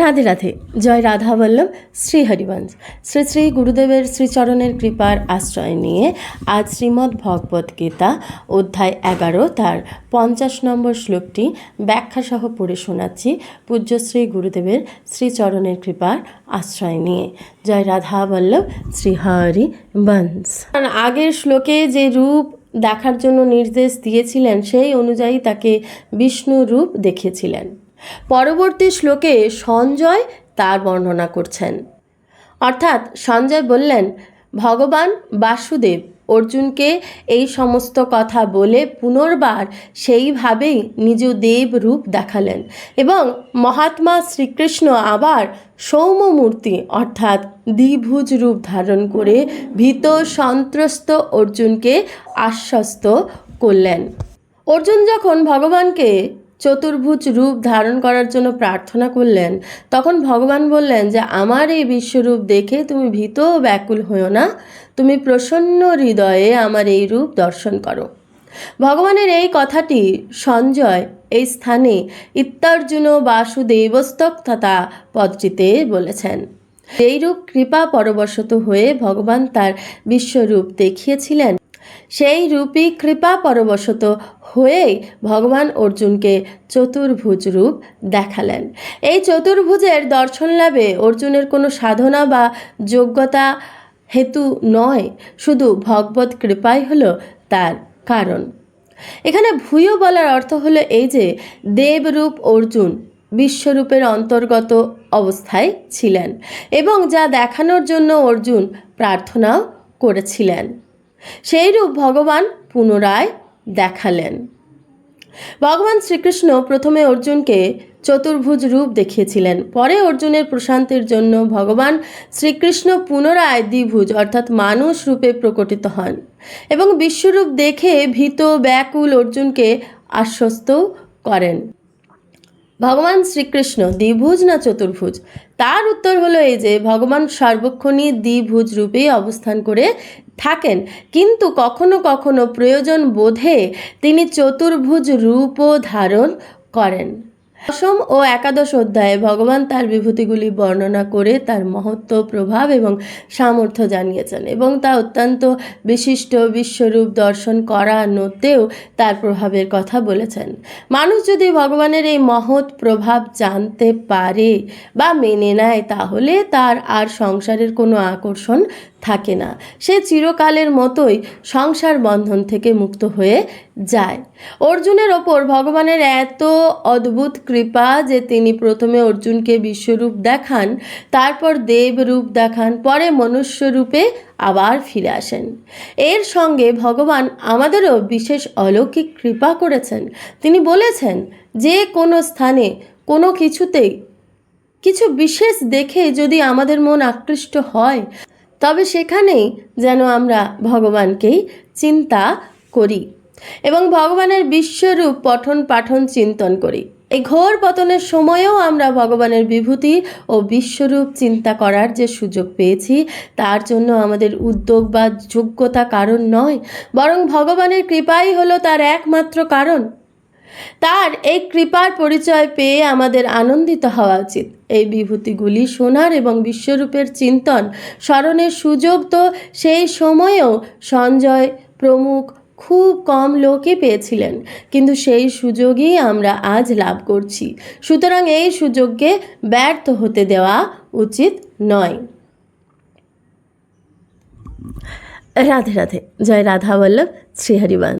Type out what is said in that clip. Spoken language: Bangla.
রাধে রাধে। জয় রাধা বল্লভ, শ্রী হরিবংশ। শ্রী শ্রী গুরুদেবের শ্রীচরণের কৃপার আশ্রয় নিয়ে আজ শ্রীমদ্ ভগবদ গীতা অধ্যায় এগারো তার পঞ্চাশ নম্বর শ্লোকটি ব্যাখ্যাসহ পড়ে শোনাচ্ছি পূজ্য শ্রী গুরুদেবের শ্রীচরণের কৃপার আশ্রয় নিয়ে। জয় রাধা বল্লভ, শ্রী হরি আগের শ্লোকে যে রূপ দেখার জন্য নির্দেশ দিয়েছিলেন, সেই অনুযায়ী তাকে বিষ্ণু রূপ দেখিয়েছিলেন। পরবর্তী শ্লোকে সঞ্জয় তার বর্ণনা করছেন। অর্থাৎ সঞ্জয় বললেন, ভগবান বাসুদেব অর্জুনকে এই সমস্ত কথা বলে পুনর্বার সেইভাবেই নিজ দেব রূপ দেখালেন এবং মহাত্মা শ্রীকৃষ্ণ আবার সৌম্যমূর্তি অর্থাৎ দ্বিভুজ রূপ ধারণ করে ভীত সন্ত্রস্ত অর্জুনকে আশ্বস্ত করলেন। অর্জুন যখন ভগবানকে চতুর্ভুজ রূপ ধারণ করার জন্য প্রার্থনা করলেন। তখন ভগবান বললেন যে, আমার এই বিশ্বরূপ দেখে তুমি ভীত ব্যাকুল হও না। তুমি প্রসন্ন হৃদয়ে আমার এই রূপ দর্শন করো। ভগবানের এই কথাটি সঞ্জয় এই স্থানে ইত্যার্জুন বাসুদেবস্তক তথা পদটিতে বলেছেন। এইরূপ কৃপা পরবশত হয়ে ভগবান তার বিশ্বরূপ দেখিয়েছিলেন। সেই রূপী কৃপা পরবশত হয়েই ভগবান অর্জুনকে চতুর্ভুজ রূপ দেখালেন। এই চতুর্ভুজের দর্শন লাভে অর্জুনের কোনো সাধনা বা যোগ্যতা হেতু নয়, শুধু ভগবত কৃপাই হলো তার কারণ। এখানে ভূয় বলার অর্থ হলো এই যে, দেবরূপ অর্জুন বিশ্বরূপের অন্তর্গত অবস্থায় ছিলেন এবং যা দেখানোর জন্য অর্জুন প্রার্থনাও করেছিলেন। সেই রূপ ভগবান পুনরায় দেখালেন। ভগবান শ্রীকৃষ্ণ প্রথমে অর্জুনকে চতুর্ভুজ রূপ দেখিয়েছিলেন। পরে অর্জুনের প্রশান্তির জন্য ভগবান শ্রীকৃষ্ণ পুনরায় দ্বিভুজ, অর্থাৎ মানুষ রূপে প্রকটিত হন এবং বিশ্বরূপ দেখে ভীত, ব্যাকুল অর্জুনকে আশ্বস্ত করেন। ভগবান শ্রীকৃষ্ণ দ্বিভুজ না চতুর্ভুজ? তার উত্তর হলো এই যে, ভগবান সর্বক্ষণই দ্বিভুজ রূপেই অবস্থান করে থাকেন। কিন্তু কখনো কখনো প্রয়োজন বোধে তিনি চতুর্ভুজ রূপও ধারণ করেন। দশম ও একাদশ অধ্যায়ে ভগবান তার বিভূতিগুলি বর্ণনা করে তার মহত্ব, প্রভাব এবং সামর্থ্য জানিয়েছেন এবং তা অত্যন্ত বিশিষ্ট, বিশ্বরূপ দর্শন করানোতেও তার প্রভাবের কথা বলেছেন। মানুষ যদি ভগবানের এই মহৎ প্রভাব জানতে পারে বা মেনে নেয় তাহলে তার আর সংসারের কোনো আকর্ষণ থাকে না। সে চিরকালের মতোই সংসার বন্ধন থেকে মুক্ত হয়ে যায়। অর্জুনের ওপর ভগবানের এত অদ্ভুত কৃপা যে তিনি প্রথমে অর্জুনকে বিশ্বরূপ দেখান, তারপর দেব রূপ দেখান, পরে মনুষ্য রূপে আবার ফিরে আসেন। এর সঙ্গে ভগবান আমাদেরও বিশেষ অলৌকিক কৃপা করেছেন। তিনি বলেছেন, যে কোনো স্থানে কোনো কিছুতেই কিছু বিশেষ দেখে যদি আমাদের মন আকৃষ্ট হয় তবে সেখানেই যেন আমরা ভগবানকেই চিন্তা করি এবং ভগবানের বিশ্বরূপ পঠন পাঠন চিন্তন করি। এই ঘোর পতনের সময়েও আমরা ভগবানের বিভূতি ও বিশ্বরূপ চিন্তা করার যে সুযোগ পেয়েছি, তার জন্য আমাদের উদ্যোগ বা যোগ্যতা কারণ নয়, বরং ভগবানের কৃপাই হলো তার একমাত্র কারণ। তার এই কৃপার পরিচয় পেয়ে আমাদের আনন্দিত হওয়া উচিত। এই বিভূতিগুলি শোনার এবং বিশ্বরূপের চিন্তন, স্মরণের সুযোগ তো সেই সময়েও সঞ্জয় প্রমুখ খুব কম লোকে পেয়েছিলেন, কিন্তু সেই সুযোগই আমরা আজ লাভ করছি। সুতরাং এই সুযোগকে ব্যর্থ হতে দেওয়া উচিত নয়। রাধে রাধে, জয় রাধা বল্লভ শ্রীহরিবান